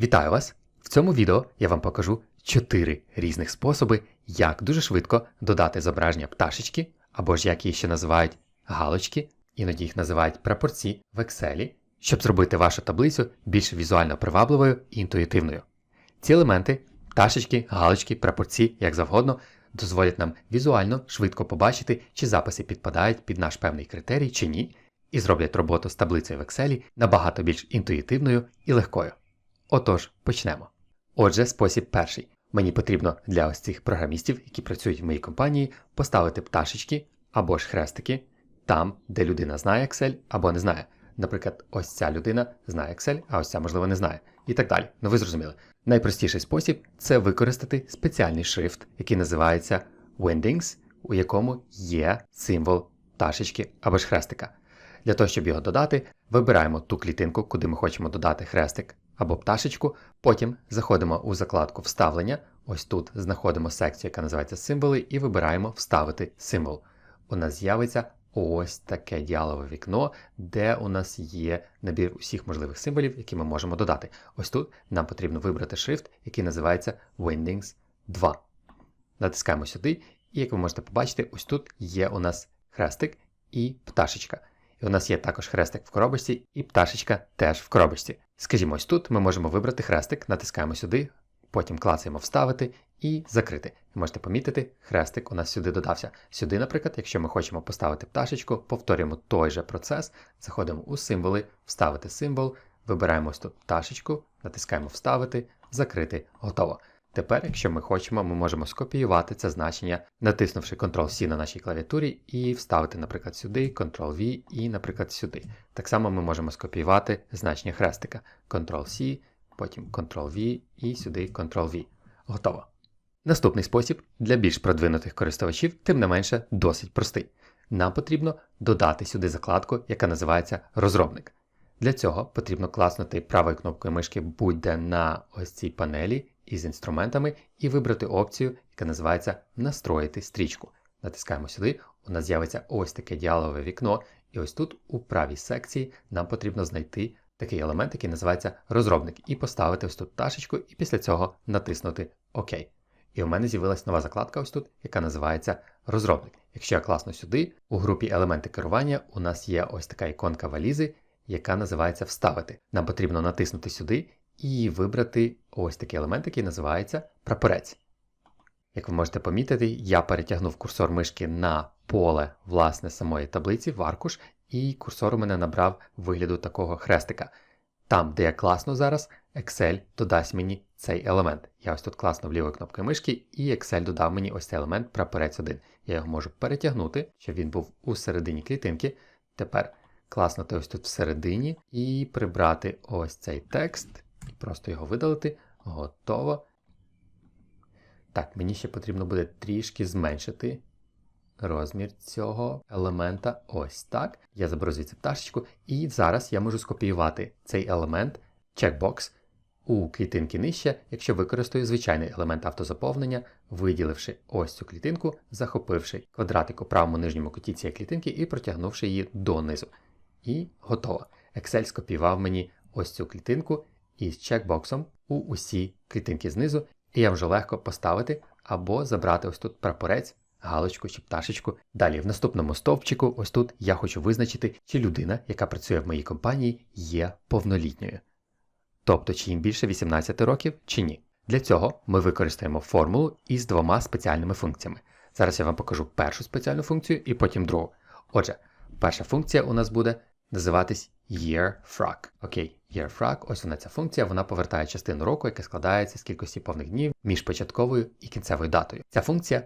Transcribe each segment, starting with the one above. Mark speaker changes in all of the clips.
Speaker 1: Вітаю вас! В цьому відео я вам покажу 4 різних способи, як дуже швидко додати зображення пташечки, або ж як її ще називають галочки, іноді їх називають прапорці в Excel, щоб зробити вашу таблицю більш візуально привабливою і інтуїтивною. Ці елементи, пташечки, галочки, прапорці, як завгодно, дозволять нам візуально швидко побачити, чи записи підпадають під наш певний критерій чи ні, і зроблять роботу з таблицею в Excel набагато більш інтуїтивною і легкою. Отож, почнемо. Отже, спосіб перший. Мені потрібно для ось цих програмістів, які працюють в моїй компанії, поставити пташечки або ж хрестики там, де людина знає Excel або не знає. Наприклад, ось ця людина знає Excel, а ось ця, можливо, не знає. І так далі. Ну ви зрозуміли. Найпростіший спосіб це використати спеціальний шрифт, який називається Windings, у якому є символ пташечки або ж хрестика. Для того, щоб його додати, вибираємо ту клітинку, куди ми хочемо додати хрестик або пташечку. Потім заходимо у закладку Вставлення. Ось тут знаходимо секцію, яка називається Символи, і вибираємо Вставити символ. У нас з'явиться ось таке діалове вікно, де у нас є набір усіх можливих символів, які ми можемо додати. Ось тут нам потрібно вибрати шрифт, який називається Windings 2. Натискаємо сюди, і як ви можете побачити, ось тут є у нас хрестик і пташечка. І у нас є також хрестик в коробочці і пташечка теж в коробочці. Скажімо, ось тут ми можемо вибрати хрестик, натискаємо сюди, потім клацаємо Вставити і закрити. Ви можете помітити, хрестик у нас сюди додався. Сюди, наприклад, якщо ми хочемо поставити пташечку, повторюємо той же процес, заходимо у символи, вставити символ, вибираємо ось тут пташечку, натискаємо Вставити, закрити, готово. Тепер, якщо ми хочемо, ми можемо скопіювати це значення, натиснувши Ctrl-C на нашій клавіатурі і вставити, наприклад, сюди, Ctrl-V і, наприклад, сюди. Так само ми можемо скопіювати значення хрестика. Ctrl-C, потім Ctrl-V і сюди Ctrl-V. Готово. Наступний спосіб для більш продвинутих користувачів, тим не менше, досить простий. Нам потрібно додати сюди закладку, яка називається розробник. Для цього потрібно класнути правою кнопкою мишки будь-де на ось цій панелі із інструментами і вибрати опцію, яка називається Настроїти стрічку. Натискаємо сюди, у нас з'явиться ось таке діалове вікно, і ось тут у правій секції нам потрібно знайти такий елемент, який називається розробник, і поставити ось тут пташечку, і після цього натиснути ОК. І у мене з'явилась нова закладка ось тут, яка називається розробник. Якщо я класну сюди, у групі елементи керування у нас є ось така іконка валізи, яка називається Вставити. Нам потрібно натиснути сюди і вибрати ось такий елемент, який називається прапорець. Як ви можете помітити, я перетягнув курсор мишки на поле власне самої таблиці в аркуш, і курсор у мене набрав вигляду такого хрестика. Там, де я класно зараз, Excel додасть мені цей елемент. Я ось тут класно лівою кнопкою мишки, і Excel додав мені ось цей елемент прапорець 1. Я його можу перетягнути, щоб він був у середині клітинки. Тепер класнути ось тут всередині і прибрати ось цей текст, і просто його видалити. Готово. Так, мені ще потрібно буде трішки зменшити розмір цього елемента. Ось так. Я заберу звідси пташечку, і зараз я можу скопіювати цей елемент, чекбокс, у клітинки нижче, якщо використаю звичайний елемент автозаповнення, виділивши ось цю клітинку, захопивши квадратик у правому нижньому куті цієї клітинки і протягнувши її донизу. І готово. Excel скопіював мені ось цю клітинку із чекбоксом у усі клітинки знизу, і я вже легко поставити або забрати ось тут прапорець, галочку чи пташечку. Далі в наступному стовпчику, ось тут я хочу визначити, чи людина, яка працює в моїй компанії, є повнолітньою. Тобто, чи їм більше 18 років, чи ні. Для цього ми використаємо формулу із двома спеціальними функціями. Зараз я вам покажу першу спеціальну функцію і потім другу. Отже, перша функція у нас буде називатись yearFrag. Окей, yearFrag, ось вона ця функція, вона повертає частину року, яка складається з кількості повних днів між початковою і кінцевою датою. Ця функція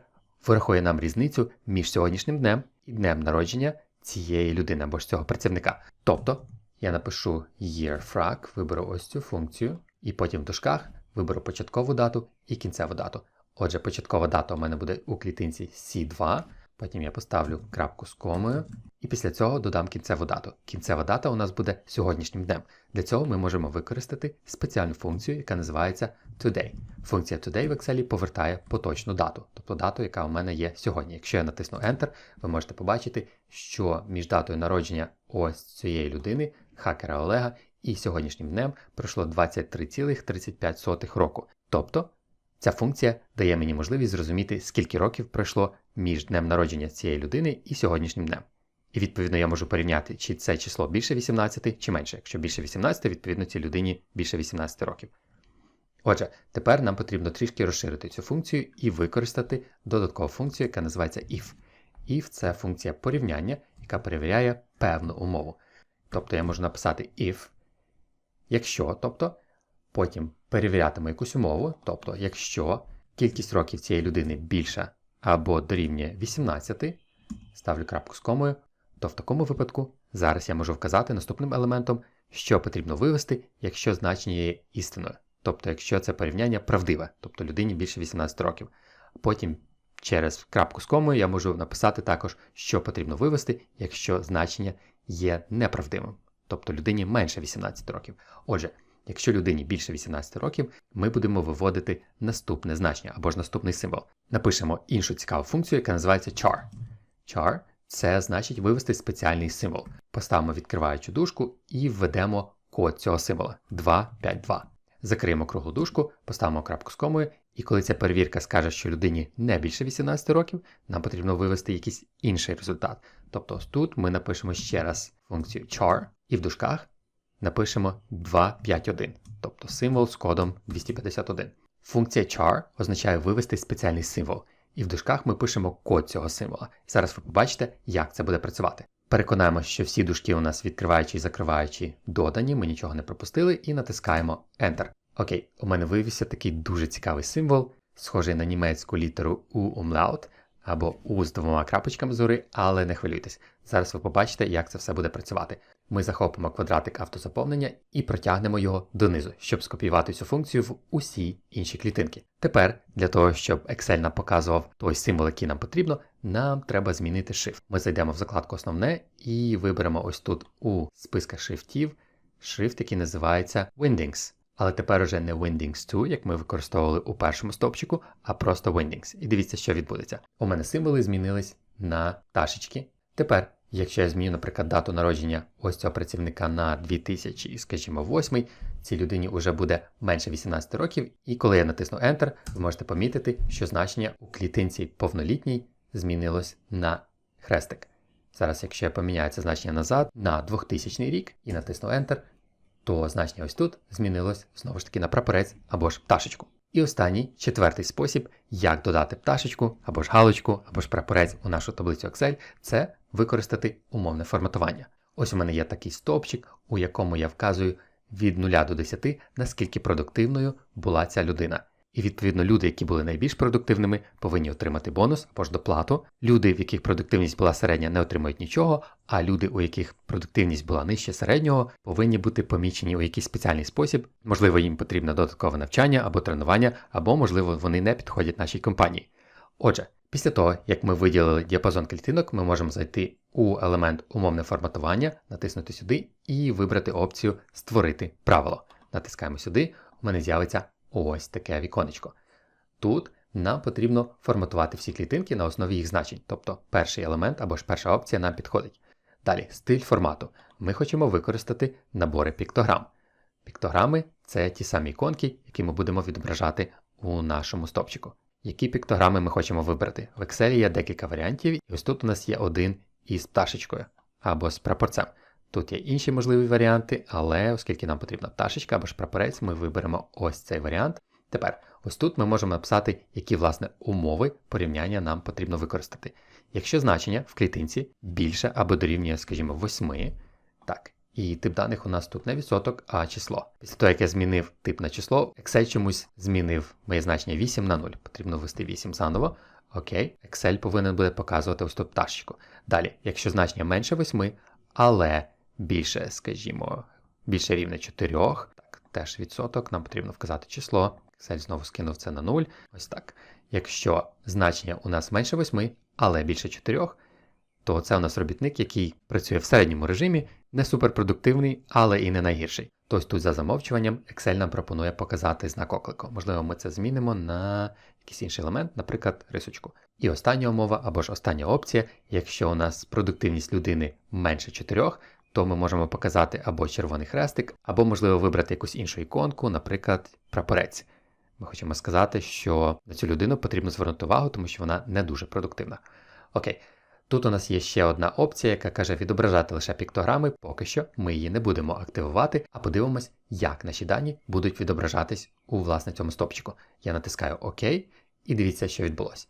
Speaker 1: вирахує нам різницю між сьогоднішнім днем і днем народження цієї людини або ж цього працівника. Тобто я напишу yearFrag, виберу ось цю функцію, і потім в дужках виберу початкову дату і кінцеву дату. Отже, початкова дата у мене буде у клітинці C2, потім я поставлю крапку з комою, і після цього додам кінцеву дату. Кінцева дата у нас буде сьогоднішнім днем. Для цього ми можемо використати спеціальну функцію, яка називається Today. Функція Today в Excel повертає поточну дату, тобто дату, яка у мене є сьогодні. Якщо я натисну Enter, ви можете побачити, що між датою народження ось цієї людини, хакера Олега, і сьогоднішнім днем пройшло 23,35 року. Тобто ця функція дає мені можливість зрозуміти, скільки років пройшло між днем народження цієї людини і сьогоднішнім днем. І відповідно я можу порівняти, чи це число більше 18 чи менше. Якщо більше 18, відповідно цій людині більше 18 років. Отже, тепер нам потрібно трішки розширити цю функцію і використати додаткову функцію, яка називається if. If це функція порівняння, яка перевіряє певну умову. Тобто я можу написати if, якщо, тобто, потім перевірятиму якусь умову, тобто, якщо кількість років цієї людини більша або дорівнює 18, ставлю крапку з комою, то в такому випадку зараз я можу вказати наступним елементом, що потрібно вивести, якщо значення є істиною. Тобто, якщо це порівняння правдиве, тобто людині більше 18 років. Потім через крапку з комою я можу написати також, що потрібно вивести, якщо значення є неправдивим, тобто людині менше 18 років. Отже, якщо людині більше 18 років, ми будемо виводити наступне значення або ж наступний символ. Напишемо іншу цікаву функцію, яка називається char. Char це значить вивести спеціальний символ. Поставимо відкриваючу дужку і введемо код цього символа 252. Закриємо круглу дужку, поставимо крапку з комою, і коли ця перевірка скаже, що людині не більше 18 років, нам потрібно вивести якийсь інший результат. Тобто тут ми напишемо ще раз функцію char, і в дужках напишемо 251, тобто символ з кодом 251. Функція char означає вивести спеціальний символ, і в дужках ми пишемо код цього символа. Зараз ви побачите, як це буде працювати. Переконаємо, що всі дужки у нас відкриваючі і закриваючі додані, ми нічого не пропустили, і натискаємо Enter. Окей, у мене виявився такий дуже цікавий символ, схожий на німецьку літеру U umlaut, або U з двома крапочками згори, але не хвилюйтесь. Зараз ви побачите, як це все буде працювати. Ми захопимо квадратик автозаповнення і протягнемо його донизу, щоб скопіювати цю функцію в усі інші клітинки. Тепер, для того, щоб Excel нам показував той символ, який нам потрібно, нам треба змінити Shift. Ми зайдемо в закладку Основне і виберемо ось тут у списках шрифтів шрифт, який називається Windings. Але тепер уже не Windings 2, як ми використовували у першому стовпчику, а просто Windings. І дивіться, що відбудеться. У мене символи змінились на пташечки. Тепер, якщо я зміню, наприклад, дату народження ось цього працівника на 2000, скажімо, 8, цій людині вже буде менше 18 років, і коли я натисну Enter, ви можете помітити, що значення у клітинці повнолітній змінилось на хрестик. Зараз, якщо я поміняю це значення назад на 2000 рік і натисну Enter, то значення ось тут змінилось знову ж таки на прапорець або ж пташечку. І останній четвертий спосіб, як додати пташечку або ж галочку, або ж прапорець у нашу таблицю Excel, це використати умовне форматування. Ось у мене є такий стовпчик, у якому я вказую від 0 до 10, наскільки продуктивною була ця людина. І відповідно люди, які були найбільш продуктивними, повинні отримати бонус або ж доплату. Люди, в яких продуктивність була середня, не отримують нічого, а люди, у яких продуктивність була нижче середнього, повинні бути помічені у якийсь спеціальний спосіб. Можливо, їм потрібно додаткове навчання або тренування, або, можливо, вони не підходять нашій компанії. Отже, після того, як ми виділили діапазон клітинок, ми можемо зайти у елемент умовне форматування, натиснути сюди і вибрати опцію Створити правило. Натискаємо сюди, у мене з'явиться ось таке віконечко. Тут нам потрібно форматувати всі клітинки на основі їх значень, тобто перший елемент або ж перша опція нам підходить. Далі, стиль формату. Ми хочемо використати набори піктограм. Піктограми це ті самі іконки, які ми будемо відображати у нашому стопчику. Які піктограми ми хочемо вибрати? В Excel є декілька варіантів, і ось тут у нас є один із пташечкою або з прапорцем. Тут є інші можливі варіанти, але оскільки нам потрібна пташечка або ж прапорець, ми виберемо ось цей варіант. Тепер, ось тут ми можемо написати, які власне умови порівняння нам потрібно використати. Якщо значення в клітинці більше або дорівнює, скажімо, 8, так, і тип даних у нас тут не відсоток, а число. Після того, як я змінив тип на число, Excel чомусь змінив моє значення 8 на 0. Потрібно ввести 8 заново. Окей, Excel повинен буде показувати ось тут пташечку. Далі, якщо значення менше 8, але більше, скажімо, більше рівня 4, так, теж відсоток, нам потрібно вказати число. Excel знову скинув це на 0. Ось так. Якщо значення у нас менше 8, але більше 4, то це у нас робітник, який працює в середньому режимі, не суперпродуктивний, але і не найгірший. Тобто тут за замовчуванням Excel нам пропонує показати знак оклику. Можливо, ми це змінимо на якийсь інший елемент, наприклад, рисочку. І остання умова або ж остання опція, якщо у нас продуктивність людини менше 4, то ми можемо показати або червоний хрестик, або, можливо, вибрати якусь іншу іконку, наприклад, прапорець. Ми хочемо сказати, що на цю людину потрібно звернути увагу, тому що вона не дуже продуктивна. Окей, тут у нас є ще одна опція, яка каже відображати лише піктограми. Поки що ми її не будемо активувати, а подивимось, як наші дані будуть відображатись у власне цьому стопчику. Я натискаю ОК і дивіться, що відбулося.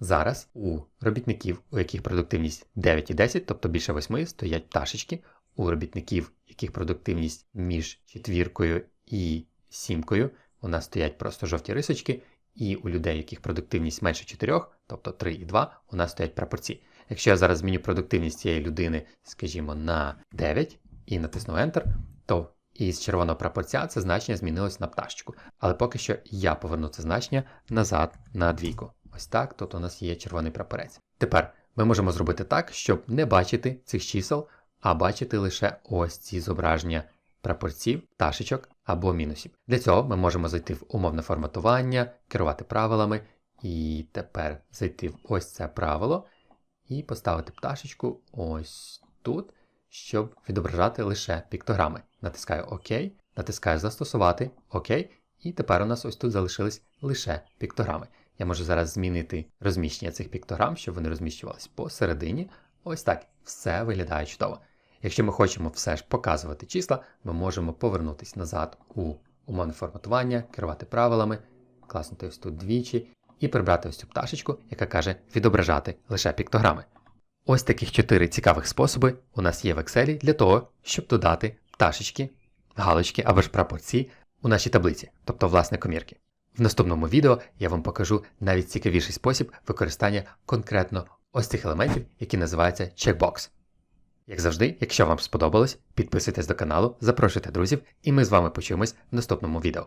Speaker 1: Зараз у робітників, у яких продуктивність 9 і 10, тобто більше 8, стоять пташечки. У робітників, яких продуктивність між четвіркою і сімкою, у нас стоять просто жовті рисочки, і у людей, яких продуктивність менше 4, тобто 3 і 2, у нас стоять прапорці. Якщо я зараз зміню продуктивність цієї людини, скажімо, на 9 і натисну Enter, то із червоного прапорця це значення змінилось на пташечку. Але поки що я поверну це значення назад на двійку. Ось так, тут у нас є червоний прапорець. Тепер ми можемо зробити так, щоб не бачити цих чисел, а бачити лише ось ці зображення прапорців, пташечок або мінусів. Для цього ми можемо зайти в умовне форматування, керувати правилами, і тепер зайти в ось це правило і поставити пташечку ось тут, щоб відображати лише піктограми. Натискаю ОК, натискаю Застосувати ОК, і тепер у нас ось тут залишились лише піктограми. Я можу зараз змінити розміщення цих піктограм, щоб вони розміщувались посередині. Ось так все виглядає чудово. Якщо ми хочемо все ж показувати числа, ми можемо повернутися назад у умовне форматування, керувати правилами, класнути ось тут двічі і прибрати ось цю пташечку, яка каже відображати лише піктограми. Ось таких чотири цікавих способи у нас є в Excel для того, щоб додати пташечки, галочки або ж прапорці у нашій таблиці, тобто власне комірки. В наступному відео я вам покажу навіть цікавіший спосіб використання конкретно ось цих елементів, які називаються checkbox. Як завжди, якщо вам сподобалось, підписуйтесь до каналу, запрошуйте друзів, і ми з вами почуємось в наступному відео.